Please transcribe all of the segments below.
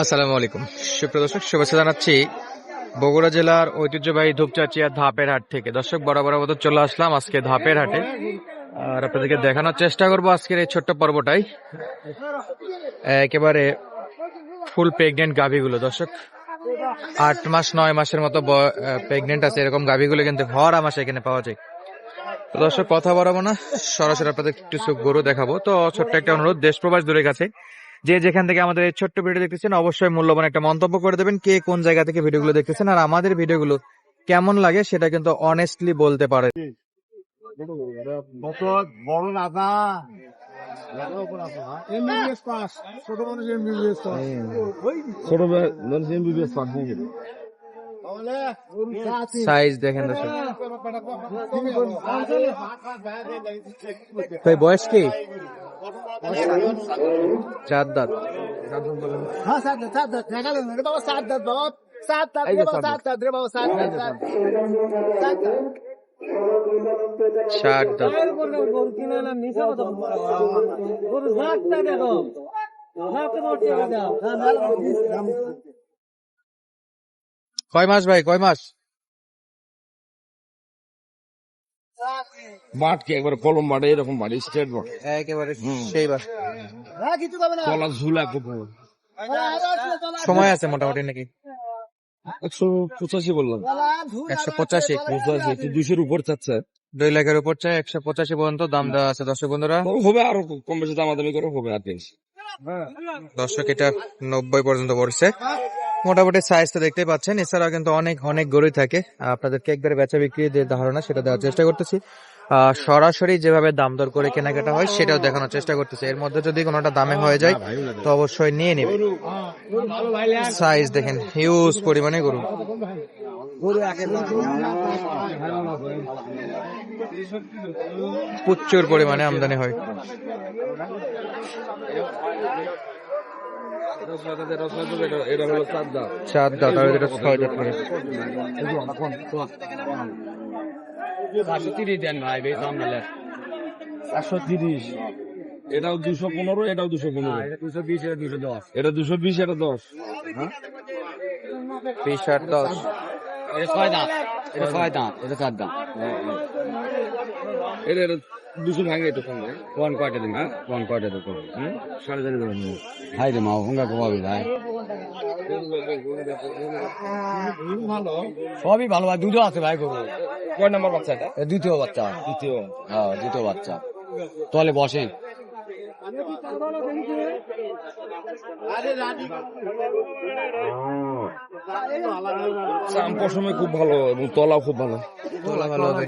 আসসালামু আলাইকুম সুপ্রিয় দর্শক, শুভেচ্ছা জানাচ্ছি বগুড়া জেলার ঐতিহ্যবাহী ধূপচাচিয়া ধাপের হাট থেকে। দর্শক বরাবর মতো চলে আসলাম আজকে ধাপের হাটে। আর আপনাদেরকে দেখানোর চেষ্টা করব আজকের এই ছোট্ট পর্বটাই। একেবারে ফুল প্রেগনেন্ট গাভীগুলো। দর্শক, আট মাস, নয় মাসের মতো প্রেগনেন্ট আছে এরকম গাভীগুলো কিন্তু ভরা মাসে এখানে পাওয়া যায়। দর্শক, কথা বাড়াবো না। সরাসরি আপনাদের কিছু গরু দেখাবো। তো ছোট্ট একটা অনুরোধ, দেশ প্রবাস দূরের কাছে যে যেখান থেকে আমাদের এই ছোট্ট ভিডিও দেখতেছেন অবশ্যই মূল্যবান একটা মন্তব্য করে দেবেন কে কোন জায়গা থেকে ভিডিওগুলো দেখতেছেন আর আমাদের ভিডিওগুলো কেমন লাগে সেটা কিন্তু অনেস্টলি বলতে পারে। বড় রাজা। ছোট মানুষ এমবিবিএস ছোট মানুষ এমবিবিএস পাস সাইজ দেখেন ভাই বয়স কি? চার দাঁত হ্যাঁ সাত দাঁত সাত দাঁত দেখা গেল বাবা সাত দাঁত বাবা সাত দাঁত রে বাবা সাত দাঁত রে বাবা সাত দাঁত সাত দাঁত চার দাঁত কয় মাস ভাই কয় মাস? মাঠ কি একবার কলম মাঠে এরকম মাঠে স্টেট মাঠ। একেবারে সেই বাস ঝুলা খুব ভালো। সময় আছে মোটামুটি নাকি? একশো পঁচাশি বললাম। একশো পঁচাশি পঁচাশি দুইশোর উপর চাচ্ছে। দুই লাখের উপর চাই একশো পঁচাশি পর্যন্ত দাম দেওয়া আছে। দর্শক বন্ধুরা হবে আরও কম বেশি দামাদামি করে হবে আর দর্শক এটা নব্বই পর্যন্ত পড়ছে। মোটামুটি সাইজটা দেখতে পাচ্ছেন। এছাড়াও কিন্তু অনেক অনেক গরুই থাকে। আপনাদেরকে একবারে বেচা বিক্রি যে ধারণা সেটা দেওয়ার চেষ্টা করতেছি। সরাসরি যেভাবে দাম দর করে কেনাকাটা হয় সেটাও দেখানোর চেষ্টা করতেছি। এর মধ্যে যদি কোনোটা দামে হয়ে যায়, তো অবশ্যই নিয়ে নেবে সাইজ দেখেন হিউজ পরিমাণে গরু। প্রচুর পরিমাণে আমদানি হয়। এটা হলো চার দাম চার দাঁত আর এটা ছয় দাঁত করে একশো তিরিশ এটাও দুশো পনেরো এটাও দুশো পনেরো। এটা দুশো বিশ এটা দশ বিশ আর দশ। এটা এটা দুশো ভাঙে এটা সঙ্গে কোন কয়টা দিন হ্যাঁ? কোন কয়টা দিন হুম? সাড়ে চারি দেবেন হাই রে মা হুঙ্গা কমাবি ভাই। সবই ভালো ভাই। দুটো আছে ভাই গরু। কয় নাম্বার বাচ্চা এটা? দ্বিতীয় বাচ্চা। দ্বিতীয়। হ্যাঁ দ্বিতীয় বাচ্চা। তলে বসে। চাম পশমে খুব ভালো এবং তলাও খুব ভালো তোলা ভালো হবে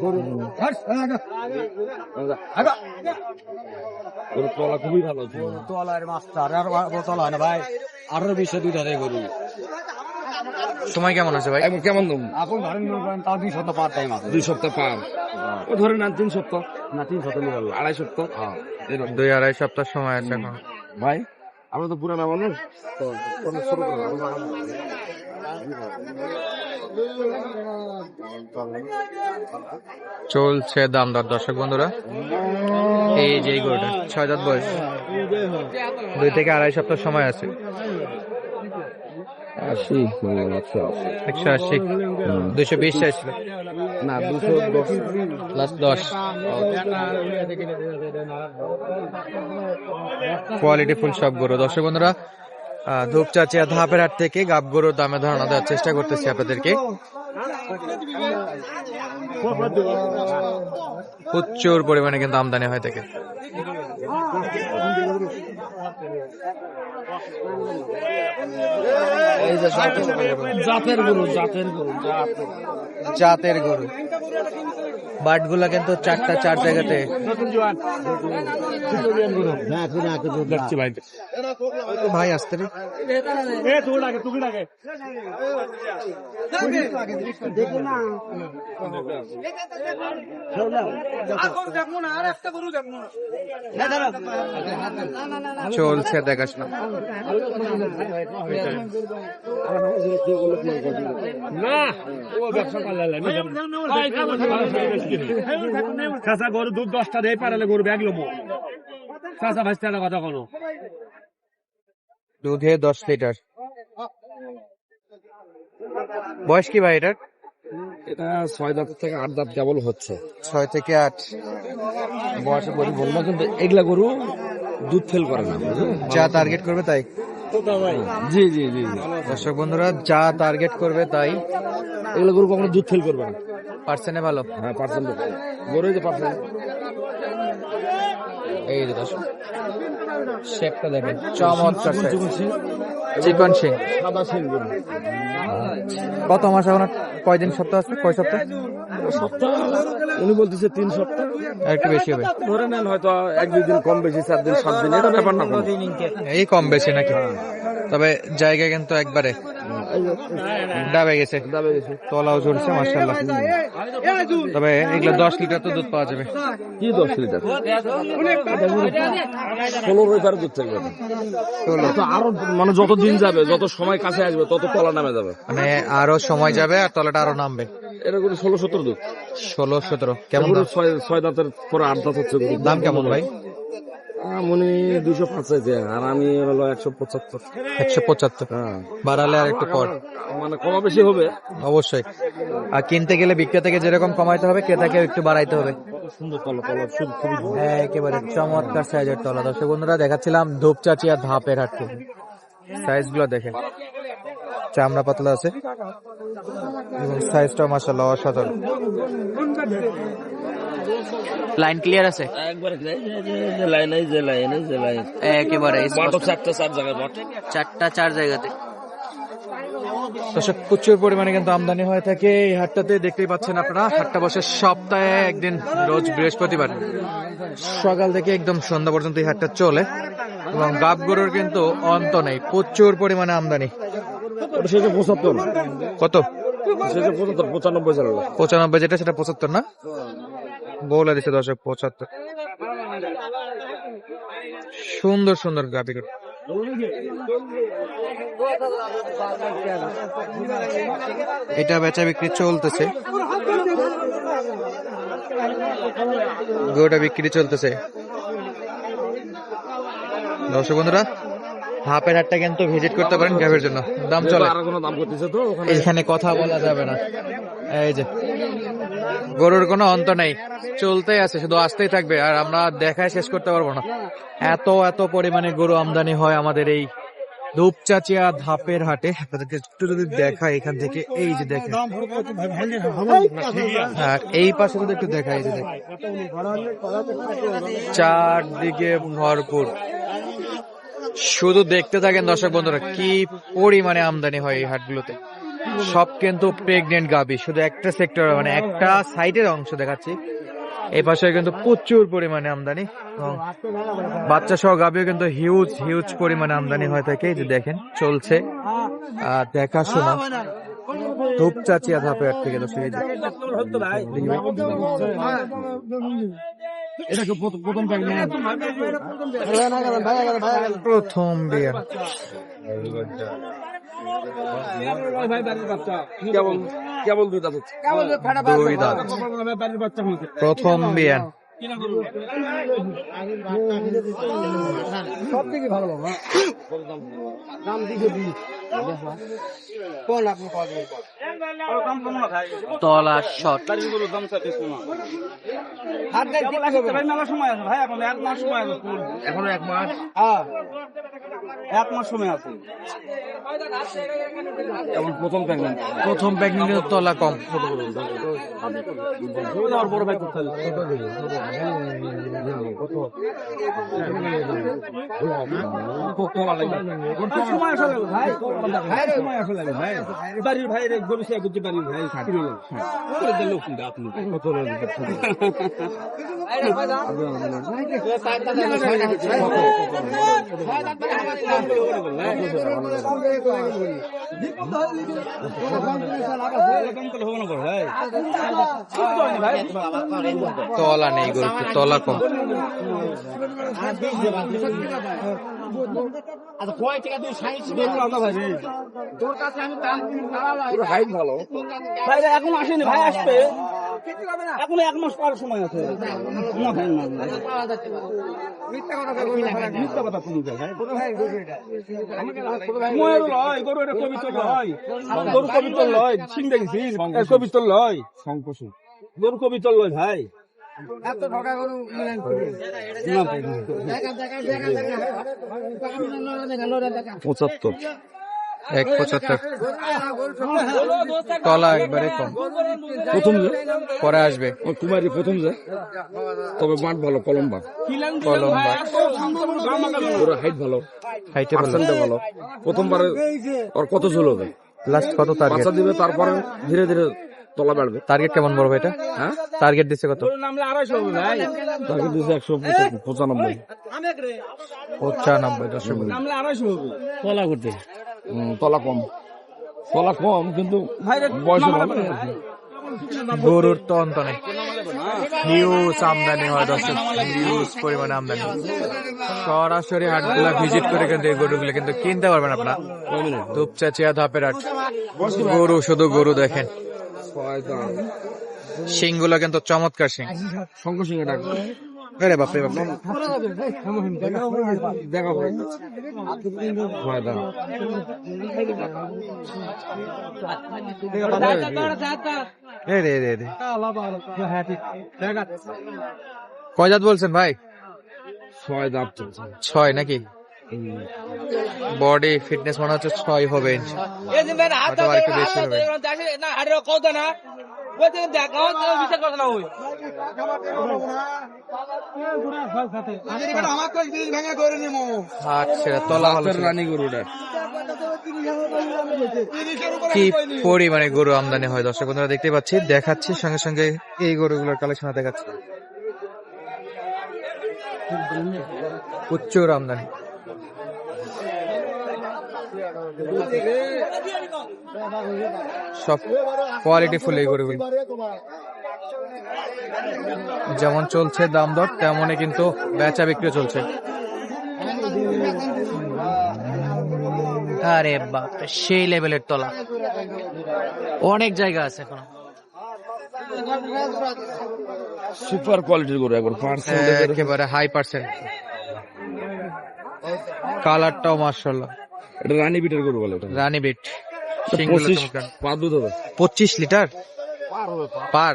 তলা খুবই ভালো তলার মাস্টার আর তলা হয় না ভাই আঠারো বিশে দুইটা দেয় গরু সময় কেমন আছে ভাই এখন কেমন? এখন ধরেন মনে করেন তাও দুই সপ্তাহ পার টাইম আছে দুই সপ্তাহ পার ও ধরে নেন তিন সপ্তাহ না তিন সপ্তাহ নিয়ে আড়াই সপ্তাহ দুই আড়াই সপ্তাহ সময় আছে এখন ভাই আমরা তো পুরানা মানুষ চলছে দাম দর দর্শক বন্ধুরা। এই যে গরুটা ছয় দাঁত বয়স। দুই থেকে আড়াই সপ্তাহ সময় আছে। আশি আচ্ছা একশো আশি। দুইশো বিশ চাইছিল না দুশো দশ। প্লাস দশ। কোয়ালিটি ফুল সব গরু। দর্শক বন্ধুরা ধূপচাচিয়া ধাপের হাট থেকে গাব গরুর দামে ধারণা দেওয়ার চেষ্টা করতেছি আপনাদেরকে। প্রচুর পরিমাণে কিন্তু আমদানি হয় থাকে জাতের গরু জাতের গরু। জাতের গরু। বাটগুলা কিন্তু চারটা চার জায়গাতে ভাই ভাই আসতে চলছে দেখাশোনা না ও ব্যবসা করলে চাচা গরু দুধ দশটা দেয় পারালে গরু ব্যাগ লবো। চাচা ভাই তেরো কথা কোনো। দুধে দশ লিটার। বয়স কি ভাই এটার? এটা ছয় দাঁত থেকে আট দাঁত কেবল হচ্ছে। ছয় থেকে আট। বয়সে গরু বলব কিন্তু এগুলা গরু দুধ ফেল করে না যা টার্গেট করবে তাই। জি জি জি জি। দর্শক বন্ধুরা যা টার্গেট করবে তাই। এগুলো গরু কখনো দুধ ফেল করবে না। পার্সেন্টে ভালো? হ্যাঁ পার্সেন্ট। গরু যে পার্সেন্ট। এই যে দর্শক শেপটা দেখেন চমৎকার চিকন সিং সাদা সিং কত মাস এখন কয়দিন সপ্তাহ আছে? কয় সপ্তাহ? সপ্তাহ? উনি বলতেছে তিন সপ্তাহ। একটু বেশি হবে। ধরে নেন হয়তো এক দুই দিন কম বেশি চার দিন সাত দিন এটা ব্যাপার না এই কম বেশি নাকি? তবে জায়গা কিন্তু একবারে ডাবে গেছে। দাবে গেছে। তলাও ঝুলছে মার্শাল্লাহ তবে এগুলো দশ লিটার তো দুধ পাওয়া যাবে। কি দশ লিটার? ষোলো লিটার দুধ থাকবে তো আরও মানে যত দিন যাবে যত সময় কাছে আসবে তত তলা নামে যাবে। মানে আরও সময় যাবে আর তলাটা আরও নামবে। এটা করে ষোলো সত্তর দুধ? ষোলো সতেরো। কেমন গরু দাম? ছয় ছয় দাঁতের পরে আট দাঁত হচ্ছে দাম কেমন ভাই? মনে দুশো পাঁচ চাইছে আর আমি হলো একশো পঁচাত্তর। একশো পঁচাত্তর। হ্যাঁ। বাড়ালে আর একটু পর। মানে কমা বেশি হবে। অবশ্যই। আর কিনতে গেলে বিক্রেতাকে যেরকম কমাইতে হবে ক্রেতাকে একটু বাড়াইতে হবে। সুন্দর তলা তলা খুবই ভালো। একেবারে চমৎকার সাইজের তলা। দর্শক বন্ধুরা দেখাচ্ছিলাম ধূপচাচি আর ধাপের হাট থেকে সাইজগুলো দেখেন। চামড়া পাতলা আছে। এবং সাইজটা মাসাল্লাহ অসাধারণ। লাইন ক্লিয়ার আছে? একবারে চারটা চার জায়গাতে। দর্শক প্রচুর পরিমাণে কিন্তু আমদানি হয়ে থাকে এই হাটটাতে দেখতেই পাচ্ছেন আপনারা। হাটটা বসে সপ্তাহে একদিন রোজ বৃহস্পতিবার। সকাল থেকে একদম সন্ধ্যা পর্যন্ত এই হাটটা চলে। এবং গাব গরুর কিন্তু অন্ত নেই। প্রচুর পরিমাণে আমদানি। কত? পঁচানব্বই যেটা সেটা পঁচাত্তর না? বলে দিছে দর্শক পঁচাত্তর। সুন্দর সুন্দর গরু। এটা বেচা বিক্রি চলতেছে। গরুটা বিক্রি চলতেছে। দর্শক বন্ধুরা হাফের হাটটা কিন্তু ভিজিট করতে পারেন গাভীর জন্য। দাম চলে। এখানে কথা বলা যাবে না। এই যে গরুর কোনো অন্ত নেই। চলতেই আছে, শুধু আসতেই থাকবে, আর আমরা দেখায় শেষ করতে পারব না। এত এত পরিমাণে গরু আমদানি হয় আমাদের এই ধূপচাচিয়া ধাপের হাটে। আপনাদেরকে একটু যদি দেখা এখান থেকে, এই যে দেখেন। আর এই পাশে যদি একটু দেখা এই যে দেখেন। চারদিকে ভরপুর। শুধু দেখতে থাকেন দর্শক বন্ধুরা, কি পরিমাণে আমদানি হয় এই হাটগুলোতে। সব কিন্তু প্রেগনেন্ট গাবি শুধু একটা সেক্টর মানে একটা সাইডের অংশ দেখাচ্ছি। এই পাশে কিন্তু প্রচুর পরিমাণে আমদানি বাচ্চা সহ গাবিও কিন্তু হিউজ হিউজ পরিমাণে আমদানি হয়ে থাকে যে দেখেন চলছে। আর দেখাশোনা ধূপ চাচিয়া ধাপে থেকে প্রেগনেন্ট প্রথম বিয়ে। কেবল কেবল দুই দাঁত হচ্ছে দুই দাঁত। প্রথম বিয়ান। সব থেকে ভালো বাবা দাম দিকে দিই কোন আপনি কত তলা শট। হাত গায়ে কি লাগবে মেলা সময় আছে ভাই এখন এক মাস সময় আছে এখনও এক মাস। হ্যাঁ। এক মাস সময় আছে। কেবল প্রথম প্রেগনেন্ট প্রথম প্রেগনেন্ট তলা কম। আপনি তলা নেই গরু তলা কম। আচ্ছা কয় টাকা তুই সাইজ তোর কাছে আমি দাম হাইট ভালো। ভাই এখন আসেনি ভাই আসবে। এখনও এক মাস পাওয়ার সময় আছে। না ভাই। না। না। মিথ্যা কথা। কোনো ভাই ময়ের লয় গরু এটা লয়। গরু পবিত্র লয় সিং দেখেছিস? এর পবিত্র লয়। সংকোচন। গরু পবিত্র লয় ভাই। এত কোনো পঁচাত্তর। এক পঁচাত্তর। তলা একবারে কম। প্রথম যে? পরে আসবে। ও কুমারী প্রথম যে? তবে মাঠ ভালো কলম বার কলম বা ওর হাইট ভালো। হাইটে ভালো। প্রথমবারে ওর কত ঝোল হবে লাস্ট কত টার্গেট বাচ্চা দিবে তারপরে ধীরে ধীরে তলা বাড়বে। টার্গেট কেমন বড় এটা? হ্যাঁ? টার্গেট দিচ্ছে কত? একশো পঁচানব্বই। পঁচানব্বই নামলে তলা করতে। তলা কম। তলা কম কিন্তু বয়সে। গরুর তো অন্ত নেই। হিউজ আমদানি হয় দর্শক হিউজ পরিমাণে আমদানি। সরাসরি হাটগুলা ভিজিট করে কিন্তু এই গরুগুলো কিন্তু কিনতে পারবেন আপনার। ধূপচাচিয়া ধাপের হাট। গরু শুধু গরু দেখেন। শিংগুলো কিন্তু চমৎকার শিং শঙ্কর সিং ডাক আরে বাপরে দেখা এ রে রে রে। কয় জাত বলছেন ভাই? ছয় দাঁত চলছে। ছয় নাকি? বডি ফিটনেস মনে হচ্ছে ছয় হবে বেশি আচ্ছা কি? পরিমাণে গরু আমদানি হয় দর্শক বন্ধুরা দেখতে পাচ্ছি দেখাচ্ছি সঙ্গে সঙ্গে এই গরুগুলোর কালেকশন দেখাচ্ছি। প্রচুর আমদানি। সব কোয়ালিটি ফুল এই গরুগুলো যেমন চলছে দাম দর তেমনই কিন্তু বেচা বিক্রি চলছে। আরে বাপ সেই লেভেলের তলা। অনেক জায়গা আছে এখন। সুপার কোয়ালিটির গরু একবার পার্সেন্ট একেবারে হাই পার্সেন্ট কালারটাও মার্শাল্লাহ এটা রানী বিটের গরু বলে এটা। রানী বিট পঁচিশ। পাঁচ দুধ হবে পঁচিশ লিটার? পার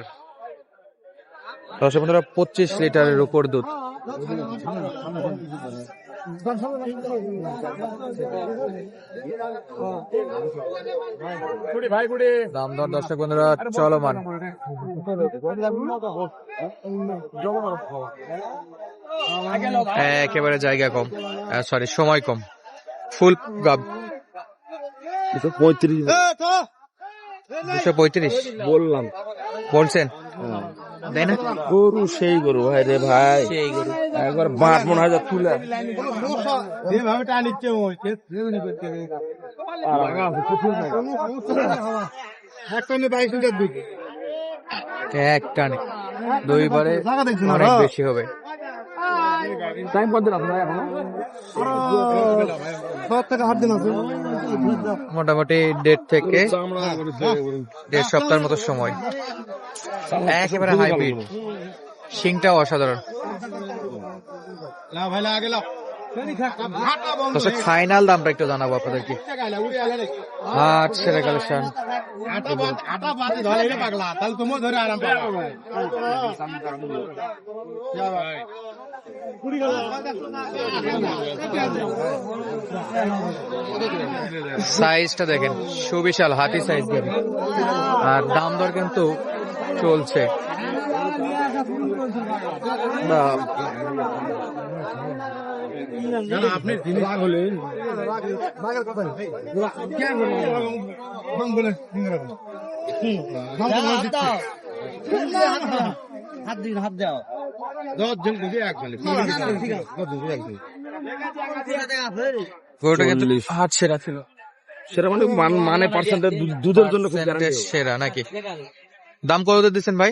দর্শক বন্ধুরা পঁচিশ লিটারের উপর দুধ। দাম দর দর্শক বন্ধুরা চলমান। একেবারে জায়গা কম সরি সময় কম। ফুল গাব। এটা পঁয়ত্রিশ। দুশো পঁয়ত্রিশ। বললাম। বলছেন? তাই না? গরু সেই গরু ভাই রে ভাই। সেই গরু। একবার বাট মনে হয় তুলে। এক টানে দুইবারে অনেক হ্যাঁ। বেশি হবে। টাইম কত দিন আপনার এখনও? আছে মোটামুটি দেড় থেকে। দেড় সপ্তাহের মতো সময়। একেবারে হাইব্রিড শিংটাও অসাধারণ। ভাই ফাইনাল দামটা একটু জানাব আপনাদেরকে। হাট সেরা কালেকশন আটা পাতি ধরে এটা পাগলা। তাহলে তুমিও ধরে আরাম পাবা। সাইজটা দেখেন সুবিশাল হাতি সাইজ গাবি আর দাম দর কিন্তু চলছে। আপনি হলেন হাত দিন হাত দাও। হাট সেরা ছিল। সেরা মানে মানে পার্সেন্টের দুধের জন্য খুব সেরা নাকি? দাম কত দিচ্ছেন ভাই?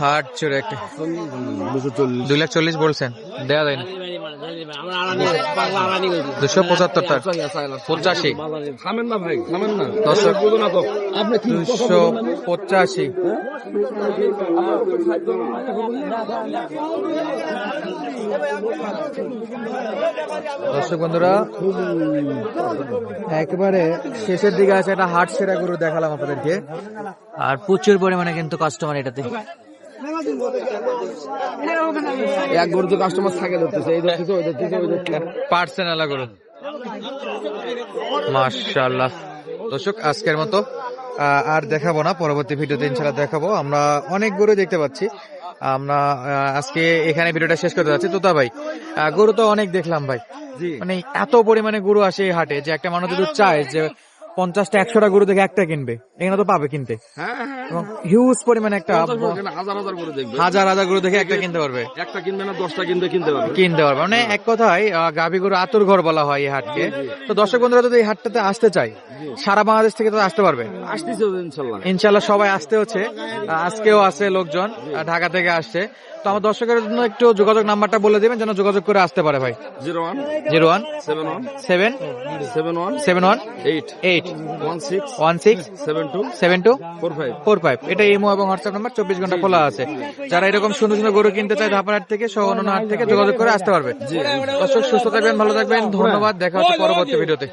হাট চড়ে একটা। দুই লাখ চল্লিশ বলছেন। দেওয়া যায় না। দুশো পঁচাত্তরটা। পঁচাশি। থামেন না ভাই থামেন না দর্শক। দুশো পঁচাশি। দর্শক বন্ধুরা, একেবারে শেষের দিকে আছে একটা হাট সেরা গরু দেখালাম আপনাদেরকে। আর প্রচুর পরিমাণে কিন্তু কাস্টমার এটাতে। এক গরু তো কাস্টমার থাকে ধরতেছে এই ধরতেছে ওই ধরতেছে ওই ধরতেছে। পার্সেন আলা গরু মাশাআল্লাহ। দর্শক আজকের মতো আর দেখাবো না পরবর্তী ভিডিওতে ইনশাআল্লাহ দেখাবো। আমরা অনেক গরু দেখতে পাচ্ছি। আমরা আজকে এখানে ভিডিওটা শেষ করতে যাচ্ছি। তোতা ভাই আহ, গরু তো অনেক দেখলাম ভাই। মানে এত পরিমাণে গরু আসে এই হাটে যে একটা মানুষ যদি চায় যে পঞ্চাশটা একশোটা গরু দেখে একটা কিনবে। এখানে তো পাবে কিনতে। হ্যাঁ হ্যাঁ এবং হিউজ পরিমাণে একটা গরু হাজার হাজার করে দেখবে। হাজার হাজার গরু দেখে একটা কিনতে পারবে। একটা কিনবে না দশটা কিনবে কিনতে পারবে। কিনতে পারবে। মানে এক কথায় গাভী গরু আতুর ঘর বলা হয় এই হাটকে। তো দর্শক বন্ধুরা যদি এই হাটটাতে আসতে চায় সারা বাংলাদেশ থেকে তো আসতে পারবে। আসতেছে ইনশাল্লাহ। ইনশাল্লাহ সবাই আসতে হচ্ছে। আজকেও আছে লোকজন ঢাকা থেকে আসছে। তো আমার দর্শকের জন্য একটু যোগাযোগ নাম্বারটা বলে দিবেন যেন যোগাযোগ করে আসতে পারে ভাই। Zero one. Zero one. Seven one. Seven. Seven one. Seven one. Eight. Eight. One six. One six. Seven two. Seven two. Four five. Four five. এটা ইমো এবং হোয়াটসঅ্যাপ নাম্বার চব্বিশ ঘণ্টা খোলা আছে। যারা এরকম সুন্দর সুন্দর গরু কিনতে চায় ধাপার থেকে সহ অন্যান্য হাট থেকে যোগাযোগ করে আসতে পারবে। দর্শক সুস্থ থাকবেন ভালো থাকবেন। ধন্যবাদ। দেখা হচ্ছে পরবর্তী ভিডিওতে।